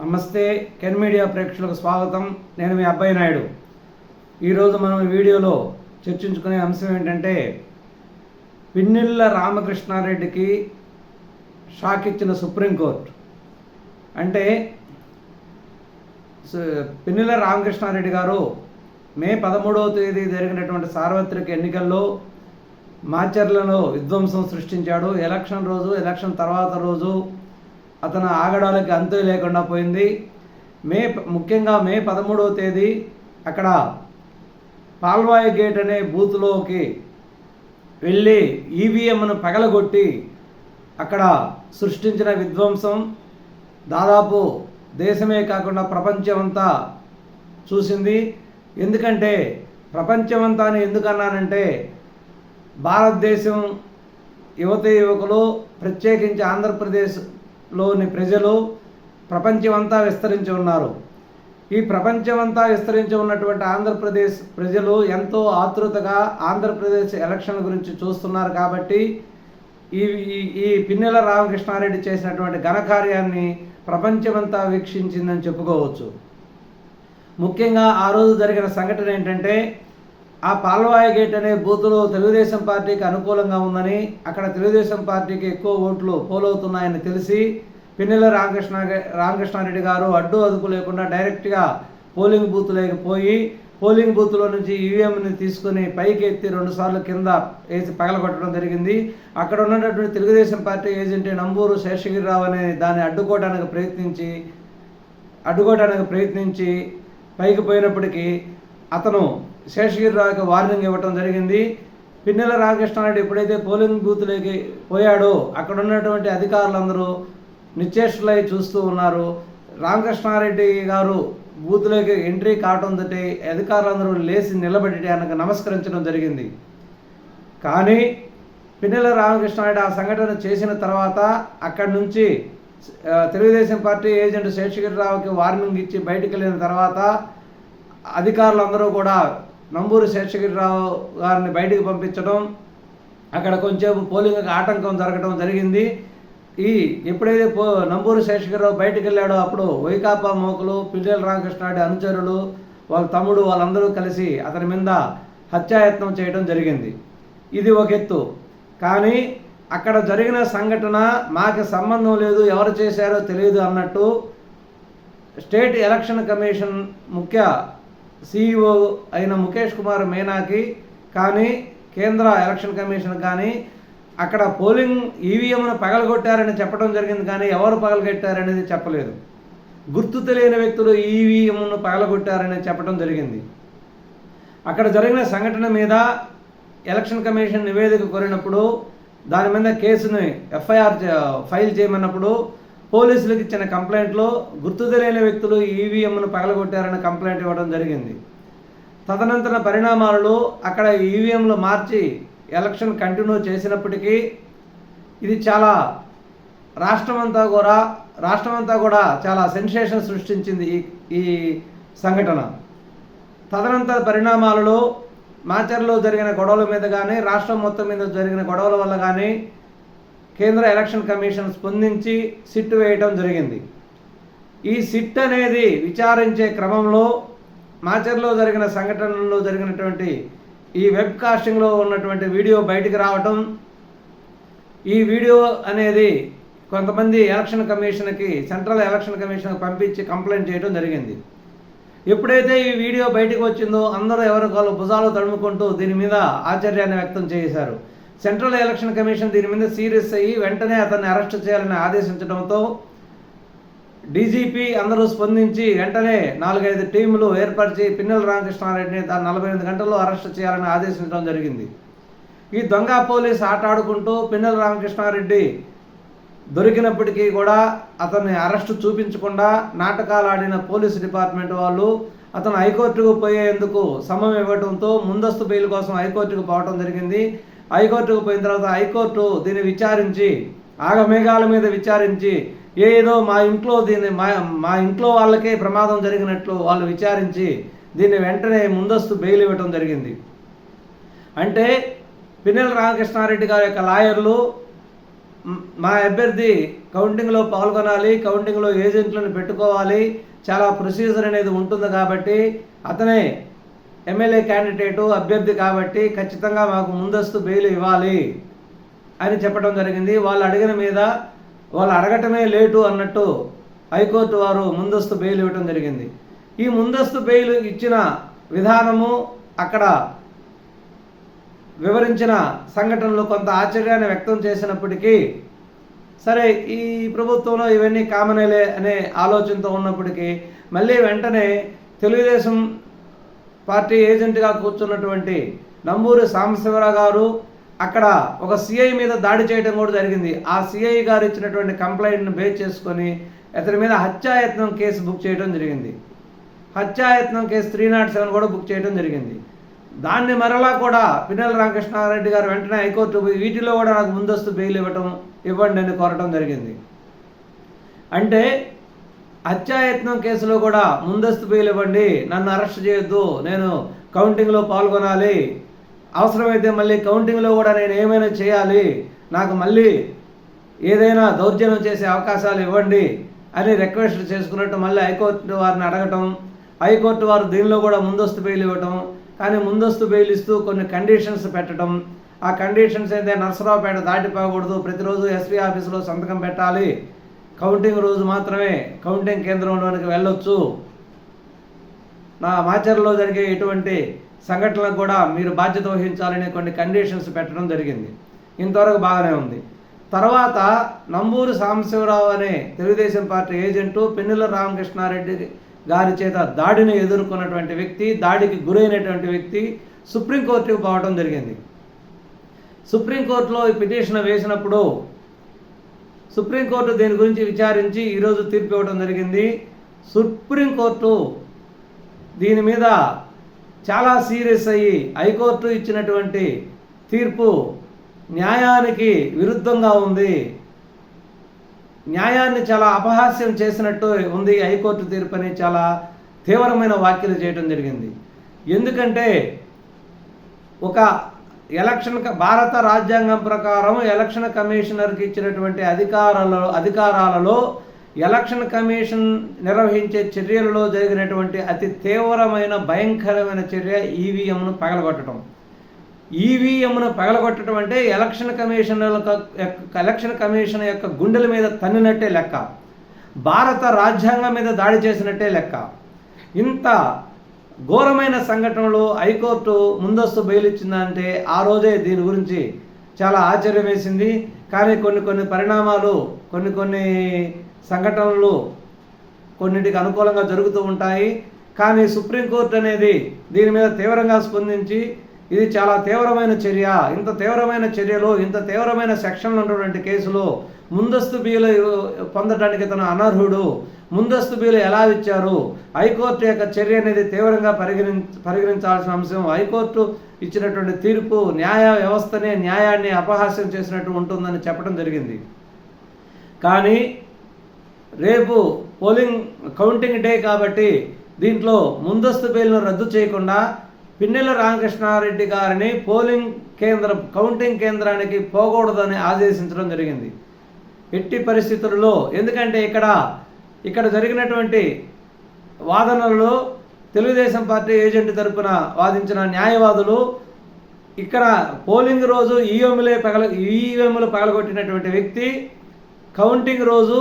నమస్తే can media ప్రేక్షకులకు స్వాగతం. నేను మీ అబ్బాయి నాయుడు. ఈరోజు మనం వీడియోలో చర్చించుకునే అంశం ఏంటంటే పిన్నిళ్ళ రామకృష్ణారెడ్డికి షాక్ ఇచ్చిన సుప్రీంకోర్టు. అంటే పిన్నెల రామకృష్ణారెడ్డి గారు మే పదమూడవ తేదీ జరిగినటువంటి సార్వత్రిక ఎన్నికల్లో మాచర్లలో విధ్వంసం సృష్టించాడు. ఎలక్షన్ రోజు ఎలక్షన్ తర్వాత రోజు అతను ఆగడానికి అంతు లేకుండా పోయింది. మే ముఖ్యంగా మే పదమూడవ తేదీ అక్కడ పాల్వాయి గేట్ అనే బూత్లోకి వెళ్ళి ఈవీఎంను పగలగొట్టి అక్కడ సృష్టించిన విధ్వంసం దాదాపు దేశమే కాకుండా ప్రపంచమంతా చూసింది. ఎందుకంటే ప్రపంచమంతా అని ఎందుకన్నానంటే భారతదేశం యువత యువకులు ప్రత్యేకించి ఆంధ్రప్రదేశ్ లోని ప్రజలు ప్రపంచమంతా విస్తరించి ఉన్నారు. ఈ ప్రపంచమంతా విస్తరించి ఉన్నటువంటి ఆంధ్రప్రదేశ్ ప్రజలు ఎంతో ఆతృతగా ఆంధ్రప్రదేశ్ ఎలక్షన్ గురించి చూస్తున్నారు కాబట్టి ఈ ఈ- ఈ పిన్నెల రామకృష్ణారెడ్డి చేసినటువంటి ఘనకార్యాన్ని ప్రపంచమంతా వీక్షించిందని చెప్పుకోవచ్చు. ముఖ్యంగా ఆ రోజు జరిగిన సంఘటన ఏంటంటే ఆ పాల్వాయ గేట్ అనే బూతులో తెలుగుదేశం పార్టీకి అనుకూలంగా ఉందని అక్కడ తెలుగుదేశం పార్టీకి ఎక్కువ ఓట్లు పోలవుతున్నాయని తెలిసి పిన్నెల రామకృష్ణ రామకృష్ణారెడ్డి గారు అడ్డు అదుపు లేకుండా డైరెక్ట్గా పోలింగ్ బూత్లోకి పోయి పోలింగ్ బూత్లో నుంచి ఈవీఎంని తీసుకుని పైకి ఎత్తి రెండుసార్లు కింద వేసి పగలగొట్టడం జరిగింది. అక్కడ ఉన్నటువంటి తెలుగుదేశం పార్టీ ఏజెంట్ నంబూరు శేషగిరిరావు అనే దాన్ని అడ్డుకోవడానికి ప్రయత్నించి అడ్డుకోవడానికి ప్రయత్నించి పైకి పోయినప్పటికీ అతను శేషగిరిరావుకి వార్నింగ్ ఇవ్వటం జరిగింది. పిన్నెల రామకృష్ణారెడ్డి ఎప్పుడైతే పోలింగ్ బూత్లోకి పోయాడో అక్కడ ఉన్నటువంటి అధికారులందరూ నిశ్చేష్లై చూస్తూ ఉన్నారు. రామకృష్ణారెడ్డి గారు బూత్లోకి ఎంట్రీ కావడంతో అధికారులందరూ లేచి నిలబడి ఆయనకు నమస్కరించడం జరిగింది. కానీ పిన్నెల రామకృష్ణారెడ్డి ఆ సంఘటన చేసిన తర్వాత అక్కడి నుంచి తెలుగుదేశం పార్టీ ఏజెంట్ శేషగిరిరావుకి వార్నింగ్ ఇచ్చి బయటకు వెళ్ళిన తర్వాత అధికారులందరూ కూడా నంబూరు శేషగిరిరావు గారిని బయటికి పంపించడం అక్కడ కొంచెం పోలింగ్కి ఆటంకం జరగడం జరిగింది. ఈ ఎప్పుడైతే పో నంబూరు శేషగిరిరావు బయటికి వెళ్ళాడో అప్పుడు వైకాపా మోకులు పిల్లల రామకృష్ణారెడ్డి అనుచరులు వాళ్ళ తమ్ముడు వాళ్ళందరూ కలిసి అతని మీద హత్యాయత్నం చేయడం జరిగింది. ఇది ఒక ఎత్తు. కానీ అక్కడ జరిగిన సంఘటన మాకు సంబంధం లేదు ఎవరు చేశారో తెలియదు అన్నట్టు స్టేట్ ఎలక్షన్ కమిషన్ ముఖ్య సిఇఓ అయిన ముఖేష్ కుమార్ మీనాకి కానీ కేంద్ర ఎలక్షన్ కమిషన్ కానీ అక్కడ పోలింగ్ ఈవీఎంను పగలగొట్టారని చెప్పడం జరిగింది కానీ ఎవరు పగలగొట్టారనేది చెప్పలేదు. గుర్తు తెలియని వ్యక్తులు ఈవీఎంను పగలగొట్టారని చెప్పడం జరిగింది. అక్కడ జరిగిన సంఘటన మీద ఎలక్షన్ కమిషన్ నివేదిక కోరినప్పుడు దాని మీద కేసుని ఎఫ్ఐఆర్ ఫైల్ చేయమన్నప్పుడు పోలీసులకు ఇచ్చిన కంప్లైంట్లో గుర్తు తెలియని వ్యక్తులు ఈవీఎంను పగలగొట్టారని కంప్లైంట్ ఇవ్వడం జరిగింది. తదనంతర పరిణామాలలో అక్కడ ఈవీఎంలు మార్చి ఎలక్షన్ కంటిన్యూ చేసినప్పటికీ ఇది చాలా రాష్ట్రమంతా కూడా రాష్ట్రమంతా కూడా చాలా సెన్సేషన్ సృష్టించింది ఈ ఈ సంఘటన. తదనంతర పరిణామాలలో మాచర్లో జరిగిన గొడవల మీద కానీ రాష్ట్రం మొత్తం మీద జరిగిన గొడవల వల్ల కానీ కేంద్ర ఎలక్షన్ కమిషన్ స్పందించి సిట్ వేయటం జరిగింది. ఈ సిట్ అనేది విచారించే క్రమంలో మాచర్లో జరిగిన సంఘటనలో జరిగినటువంటి ఈ వెబ్ కాస్టింగ్లో ఉన్నటువంటి వీడియో బయటికి రావటం ఈ వీడియో అనేది కొంతమంది ఎలక్షన్ కమిషన్కి సెంట్రల్ ఎలక్షన్ కమిషన్కి పంపించి కంప్లైంట్ చేయడం జరిగింది. ఎప్పుడైతే ఈ వీడియో బయటకు వచ్చిందో అందరూ ఎవరి భుజాలు తడుముకుంటూ దీని మీద ఆశ్చర్యాన్ని వ్యక్తం చేశారు. సెంట్రల్ ఎలక్షన్ కమిషన్ దీని మీద సీరియస్ అయ్యి వెంటనే అతన్ని అరెస్ట్ చేయాలని ఆదేశించడంతో డీజీపీ అందరూ స్పందించి వెంటనే నాలుగైదు టీములు ఏర్పరిచి పిన్నెల రామకృష్ణారెడ్డిని నలభై ఎనిమిది గంటల్లో అరెస్ట్ చేయాలని ఆదేశించడం జరిగింది. ఈ దొంగ పోలీస్ ఆట ఆడుకుంటూ పిన్నెల రామకృష్ణారెడ్డి దొరికినప్పటికీ కూడా అతన్ని అరెస్టు చూపించకుండా నాటకాలు ఆడిన పోలీస్ డిపార్ట్మెంట్ వాళ్ళు అతను హైకోర్టుకు పోయేందుకు సమయం ఇవ్వడంతో ముందస్తు బెయిల్ కోసం హైకోర్టుకు పోవడం జరిగింది. హైకోర్టుకు పోయిన తర్వాత హైకోర్టు దీన్ని విచారించి ఆగమేఘాల మీద విచారించి ఏదో మా ఇంట్లో దీన్ని మా మా ఇంట్లో వాళ్ళకే ప్రమాదం జరిగినట్లు వాళ్ళు విచారించి దీన్ని వెంటనే ముందస్తు బెయిల్ ఇవ్వటం జరిగింది. అంటే పిన్నెల రామకృష్ణారెడ్డి గారి యొక్క లాయర్లు మా అభ్యర్థి కౌంటింగ్లో పాల్గొనాలి కౌంటింగ్లో ఏజెంట్లను పెట్టుకోవాలి చాలా ప్రొసీజర్ అనేది ఉంటుంది కాబట్టి అతనే ఎమ్మెల్యే క్యాండిడేటు అభ్యర్థి కాబట్టి ఖచ్చితంగా మాకు ముందస్తు బెయిల్ ఇవ్వాలి అని చెప్పడం జరిగింది. వాళ్ళు అడిగిన మీద వాళ్ళు అడగటమే లేటు అన్నట్టు హైకోర్టు వారు ముందస్తు బెయిల్ ఇవ్వటం జరిగింది. ఈ ముందస్తు బెయిల్ ఇచ్చిన విధానము అక్కడ వివరించిన సంఘటనలు కొంత ఆశ్చర్యాన్ని వ్యక్తం చేసినప్పటికీ సరే ఈ ప్రభుత్వంలో ఇవన్నీ కామనేలే అనే ఆలోచనతో ఉన్నప్పటికీ మళ్ళీ వెంటనే తెలుగుదేశం పార్టీ ఏజెంట్గా కూర్చున్నటువంటి నంబూరి సాంబశివరావు గారు అక్కడ ఒక సిఐ మీద దాడి చేయడం కూడా జరిగింది. ఆ సిఐ గారు ఇచ్చినటువంటి కంప్లైంట్ను బేస్ చేసుకొని అతని మీద హత్యాయత్నం కేసు బుక్ చేయడం జరిగింది. హత్యాయత్నం కేసు త్రీ నాట్ సెవెన్ కూడా బుక్ చేయడం జరిగింది. దాన్ని మరలా కూడా పిన్నెల రామకృష్ణారెడ్డి గారు వెంటనే హైకోర్టు వీటిలో కూడా నాకు ముందస్తు బెయిల్ ఇవ్వటం ఇవ్వండి అని కోరటం జరిగింది. అంటే హత్యాయత్నం కేసులో కూడా ముందస్తు బెయిల్ ఇవ్వండి. నన్ను అరెస్ట్ చేయొద్దు. నేను కౌంటింగ్లో పాల్గొనాలి. అవసరమైతే మళ్ళీ కౌంటింగ్లో కూడా నేను ఏమైనా చేయాలి? నాకు మళ్ళీ ఏదైనా దౌర్జన్యం చేసే అవకాశాలు ఇవ్వండి అని రిక్వెస్ట్ చేసుకున్నట్టు మళ్ళీ హైకోర్టు వారిని అడగటం హైకోర్టు వారు దీనిలో కూడా ముందస్తు బెయిల్ ఇవ్వటం కానీ ముందస్తు బెయిల్ ఇస్తూ కొన్ని కండిషన్స్ పెట్టడం ఆ కండిషన్స్ అయితే నర్సరావుపేట దాటిపోకూడదు. ప్రతిరోజు ఎస్పీ ఆఫీసులో సంతకం పెట్టాలి. కౌంటింగ్ రోజు మాత్రమే కౌంటింగ్ కేంద్రంలోనికి వెళ్ళొచ్చు. నా మాచర్లో జరిగే ఎటువంటి సంఘటనలకు కూడా మీరు బాధ్యత వహించాలనే కొన్ని కండిషన్స్ పెట్టడం జరిగింది. ఇంతవరకు బాగానే ఉంది. తర్వాత నంబూరు సాంబశివరావు అనే తెలుగుదేశం పార్టీ ఏజెంటు పెన్నుల రామకృష్ణారెడ్డి గారి చేత దాడిని ఎదుర్కొన్నటువంటి వ్యక్తి దాడికి గురైనటువంటి వ్యక్తి సుప్రీంకోర్టుకు పోవడం జరిగింది. సుప్రీంకోర్టులో ఈ పిటిషన్ వేసినప్పుడు సుప్రీంకోర్టు దీని గురించి విచారించి ఈరోజు తీర్పు ఇవ్వడం జరిగింది. సుప్రీంకోర్టు దీని మీద చాలా సీరియస్ అయ్యి హైకోర్టు ఇచ్చినటువంటి తీర్పు న్యాయానికి విరుద్ధంగా ఉంది. న్యాయాన్ని చాలా అపహాస్యం చేసినట్టు ఉంది హైకోర్టు తీర్పు అని చాలా తీవ్రమైన వ్యాఖ్యలు చేయడం జరిగింది. ఎందుకంటే ఒక ఎలక్షన్ భారత రాజ్యాంగం ప్రకారం ఎలక్షన్ కమిషనర్కి ఇచ్చినటువంటి అధికారాలలో అధికారాలలో ఎలక్షన్ కమిషన్ నిర్వహించే చర్యలలో జరిగినటువంటి అతి తీవ్రమైన భయంకరమైన చర్య ఈవీఎంను పగలగొట్టడం. ఈవీఎంను పగలగొట్టడం అంటే ఎలక్షన్ కమిషన్ ఎలక్షన్ కమిషన్ యొక్క గుండెల మీద తన్నినట్టే లెక్క. భారత రాజ్యాంగం మీద దాడి చేసినట్టే లెక్క. ఇంత ఘోరమైన సంఘటనలు హైకోర్టు ముందస్తు బెయిల్ ఇచ్చిందంటే ఆ రోజే దీని గురించి చాలా ఆశ్చర్యం వేసింది. కానీ కొన్ని కొన్ని పరిణామాలు కొన్ని కొన్ని సంఘటనలు కొన్నింటికి అనుకూలంగా జరుగుతూ ఉంటాయి. కానీ సుప్రీంకోర్టు అనేది దీని మీద తీవ్రంగా స్పందించి ఇది చాలా తీవ్రమైన చర్య ఇంత తీవ్రమైన చర్యలో ఇంత తీవ్రమైన సెక్షన్లు ఉన్నటువంటి కేసులో ముందస్తు బియ్యలు పొందడానికి తన అనర్హుడు. ముందస్తు బీలు ఎలా ఇచ్చారు? హైకోర్టు యొక్క చర్య అనేది తీవ్రంగా పరిగణి పరిగణించాల్సిన అంశం. హైకోర్టు ఇచ్చినటువంటి తీర్పు న్యాయ వ్యవస్థనే న్యాయాన్ని అపహాస్యం చేసినట్టు ఉంటుందని చెప్పడం జరిగింది. కానీ రేపు పోలింగ్ కౌంటింగ్ డే కాబట్టి దీంట్లో ముందస్తు బెయిల్ను రద్దు చేయకుండా పిన్నెల రామకృష్ణారెడ్డి గారిని పోలింగ్ కేంద్రం కౌంటింగ్ కేంద్రానికి పోకూడదని ఆదేశించడం జరిగింది. ఎట్టి పరిస్థితుల్లో ఎందుకంటే ఇక్కడ ఇక్కడ జరిగినటువంటి వాదనలలో తెలుగుదేశం పార్టీ ఏజెంట్ తరపున వాదించిన న్యాయవాదులు ఇక్కడ పోలింగ్ రోజు ఈఎంలే పగల ఈవీఎంలు పగలగొట్టినటువంటి వ్యక్తి కౌంటింగ్ రోజు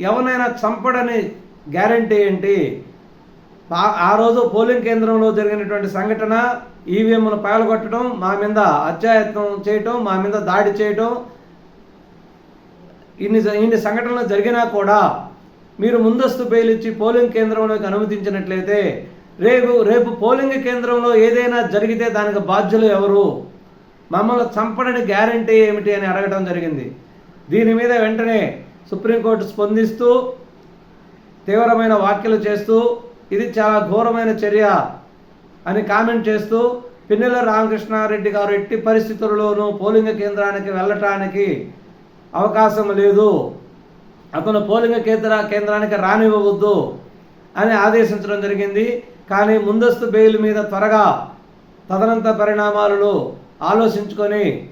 ఎవరైనా చంపడని గ్యారంటీ ఏంటి? ఆ- రోజు పోలింగ్ కేంద్రంలో జరిగినటువంటి సంఘటన ఈవీఎంను పగలగొట్టడం మా మీద అత్యాయత్నం చేయటం మా మీద దాడి చేయటం ఇన్ని ఇన్ని సంఘటనలు జరిగినా కూడా మీరు ముందస్తు బెయిల్ ఇచ్చి పోలింగ్ కేంద్రంలోకి అనుమతించినట్లయితే రేపు రేపు పోలింగ్ కేంద్రంలో ఏదైనా జరిగితే దానికి బాధ్యులు ఎవరు? మమ్మల్ని చంపడని గ్యారంటీ ఏమిటి అని అడగడం జరిగింది. దీని మీద వెంటనే సుప్రీంకోర్టు స్పందిస్తూ తీవ్రమైన వ్యాఖ్యలు చేస్తూ ఇది చాలా ఘోరమైన చర్య అని కామెంట్ చేస్తూ పిన్నెల రామకృష్ణారెడ్డి గారు ఎట్టి పరిస్థితుల్లోనూ పోలింగ్ కేంద్రానికి వెళ్ళటానికి అవకాశం లేదు. అతను పోలింగ్ కేంద్ర కేంద్రానికి రానివ్వవద్దు అని ఆదేశించడం జరిగింది. కానీ ముందస్తు బెయిల్ మీద త్వరగా తదనంత పరిణామాలను ఆలోచించుకొని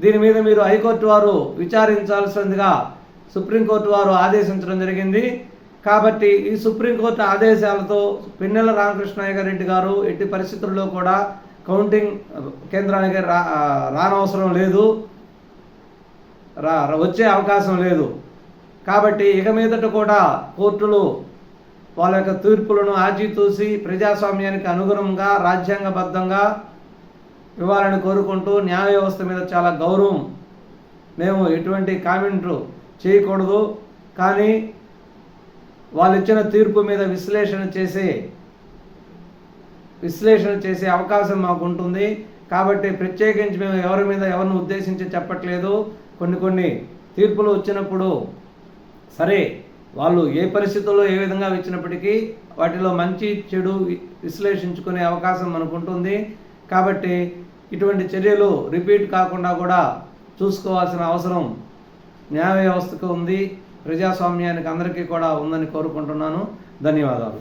దీని మీద మీరు హైకోర్టు వారు విచారించాల్సిందిగా సుప్రీంకోర్టు వారు ఆదేశించడం జరిగింది. కాబట్టి ఈ సుప్రీంకోర్టు ఆదేశాలతో పిన్నెల రామకృష్ణయ్య రెడ్డి గారు ఎట్టి పరిస్థితుల్లో కూడా కౌంటింగ్ కేంద్రానికి రా రానవసరం లేదు. రా రా- వచ్చే అవకాశం లేదు. కాబట్టి ఇక మీదట కూడా కోర్టులు వాళ్ళ యొక్క తీర్పులను ఆచితూసి ప్రజాస్వామ్యానికి అనుగుణంగా రాజ్యాంగబద్ధంగా ఇవ్వాలని కోరుకుంటూ న్యాయ వ్యవస్థ మీద చాలా గౌరవం మేము ఎటువంటి కామెంట్లు చేయకూడదు. కానీ వాళ్ళు ఇచ్చిన తీర్పు మీద విశ్లేషణ చేసే విశ్లేషణ చేసే అవకాశం మాకు ఉంటుంది కాబట్టి ప్రత్యేకించి మేము ఎవరి మీద ఎవరిని ఉద్దేశించి చెప్పట్లేదు. కొన్ని కొన్ని తీర్పులు వచ్చినప్పుడు సరే వాళ్ళు ఏ పరిస్థితుల్లో ఏ విధంగా ఇచ్చినప్పటికీ వాటిలో మంచి చెడు విశ్లేషించుకునే అవకాశం మనకు ఉంటుంది కాబట్టి ఇటువంటి చర్యలు రిపీట్ కాకుండా కూడా చూసుకోవాల్సిన అవసరం న్యాయ వ్యవస్థకు ఉంది. ప్రజాస్వామ్యానికి అందరికీ కూడా ఉందని కోరుకుంటున్నాను. ధన్యవాదాలు.